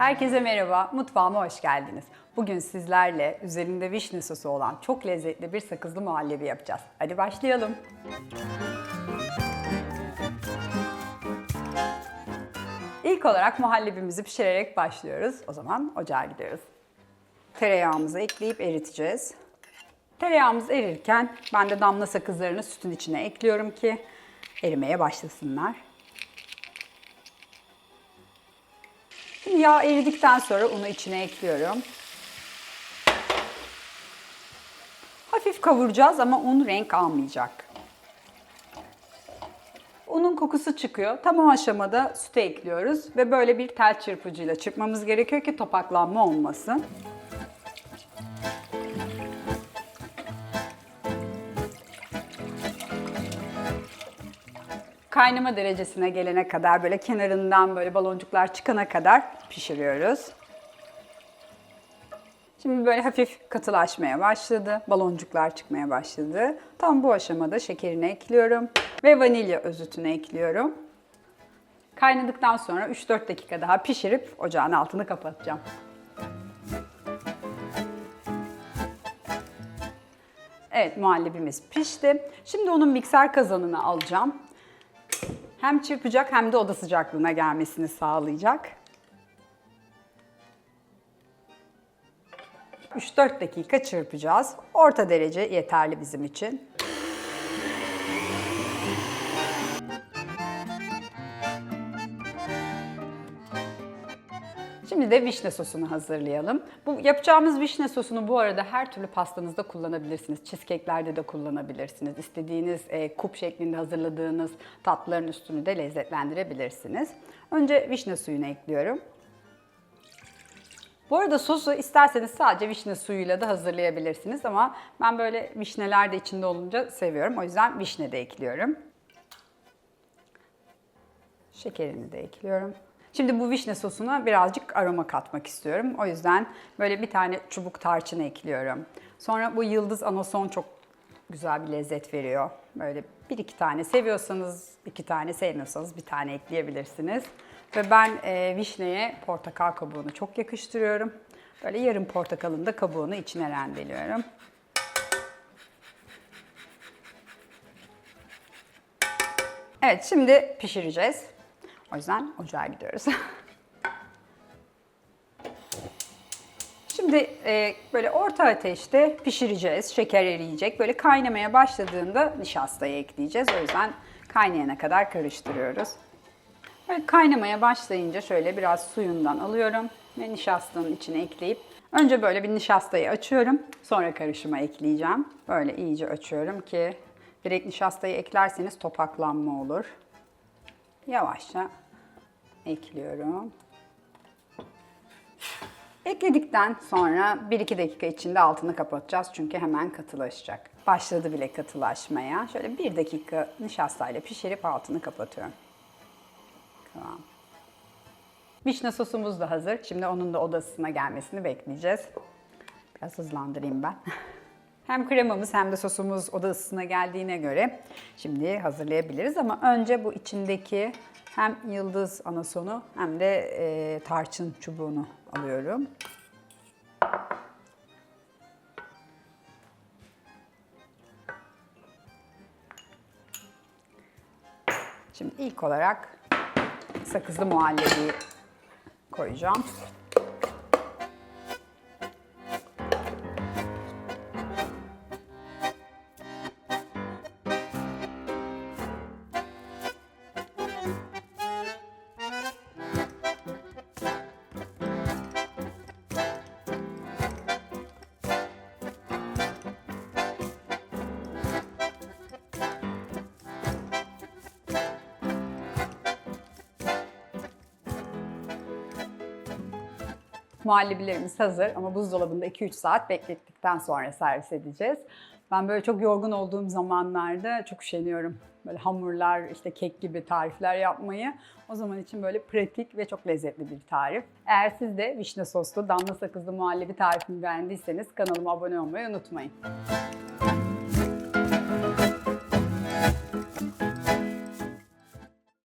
Herkese merhaba, mutfağıma hoş geldiniz. Bugün sizlerle üzerinde vişne sosu olan çok lezzetli bir sakızlı muhallebi yapacağız. Hadi başlayalım. İlk olarak muhallebimizi pişirerek başlıyoruz. O zaman ocağa gidiyoruz. Tereyağımızı ekleyip eriteceğiz. Tereyağımız erirken ben de damla sakızlarını sütün içine ekliyorum ki erimeye başlasınlar. Yağ eridikten sonra unu içine ekliyorum. Hafif kavuracağız ama un renk almayacak. Unun kokusu çıkıyor. Tam o aşamada sütü ekliyoruz ve böyle bir tel çırpıcıyla çırpmamız gerekiyor ki topaklanma olmasın. Kaynama derecesine gelene kadar böyle kenarından böyle baloncuklar çıkana kadar pişiriyoruz. Şimdi böyle hafif katılaşmaya başladı. Baloncuklar çıkmaya başladı. Tam bu aşamada şekerini ekliyorum ve vanilya özütünü ekliyorum. Kaynadıktan sonra 3-4 dakika daha pişirip ocağın altını kapatacağım. Evet muhallebimiz pişti. Şimdi onun mikser kazanını alacağım. Hem çırpacak hem de oda sıcaklığına gelmesini sağlayacak. 3-4 dakika çırpacağız. Orta derece yeterli bizim için. Şimdi de vişne sosunu hazırlayalım. Bu yapacağımız vişne sosunu bu arada her türlü pastanızda kullanabilirsiniz. Cheesecake'lerde de kullanabilirsiniz. İstediğiniz e, kup şeklinde hazırladığınız tatlıların üstünü de lezzetlendirebilirsiniz. Önce vişne suyunu ekliyorum. Bu arada sosu isterseniz sadece vişne suyuyla da hazırlayabilirsiniz ama ben böyle vişneler de içinde olunca seviyorum. O yüzden vişne de ekliyorum. Şekerini de ekliyorum. Şimdi bu vişne sosuna birazcık aroma katmak istiyorum. O yüzden böyle bir tane çubuk tarçın ekliyorum. Sonra bu yıldız anason çok güzel bir lezzet veriyor. Böyle bir iki tane seviyorsanız iki tane sevmiyorsanız bir tane ekleyebilirsiniz. Ve ben e, vişneye portakal kabuğunu çok yakıştırıyorum. Böyle yarım portakalın da kabuğunu içine rendeliyorum. Evet şimdi pişireceğiz. O yüzden ocağa gidiyoruz. Şimdi e, böyle orta ateşte pişireceğiz. Şeker eriyecek. Böyle kaynamaya başladığında nişastayı ekleyeceğiz. O yüzden kaynayana kadar karıştırıyoruz. Kaynamaya başlayınca şöyle biraz suyundan alıyorum ve nişastanın içine ekleyip önce böyle bir nişastayı açıyorum. Sonra karışıma ekleyeceğim. Böyle iyice açıyorum ki direkt nişastayı eklerseniz topaklanma olur. Yavaşça ekliyorum. Ekledikten sonra 1-2 dakika içinde altını kapatacağız çünkü hemen katılaşacak. Başladı bile katılaşmaya. Şöyle 1 dakika nişastayla pişirip altını kapatıyorum. Tamam. Vişne sosumuz da hazır. Şimdi onun da odasına gelmesini bekleyeceğiz. Biraz hızlandırayım ben. Hem kremamız hem de sosumuz oda ısısına geldiğine göre şimdi hazırlayabiliriz. Ama önce bu içindeki hem yıldız anasonu hem de e, tarçın çubuğunu alıyorum. Şimdi ilk olarak sakızlı muhallebi koyacağım. Muhallebilerimiz hazır ama buzdolabında 2-3 saat beklettikten sonra servis edeceğiz. Ben böyle çok yorgun olduğum zamanlarda çok üşeniyorum. Böyle hamurlar, işte kek gibi tarifler yapmayı. O zaman için böyle pratik ve çok lezzetli bir tarif. Eğer siz de vişne soslu damla sakızlı muhallebi tarifini beğendiyseniz kanalıma abone olmayı unutmayın.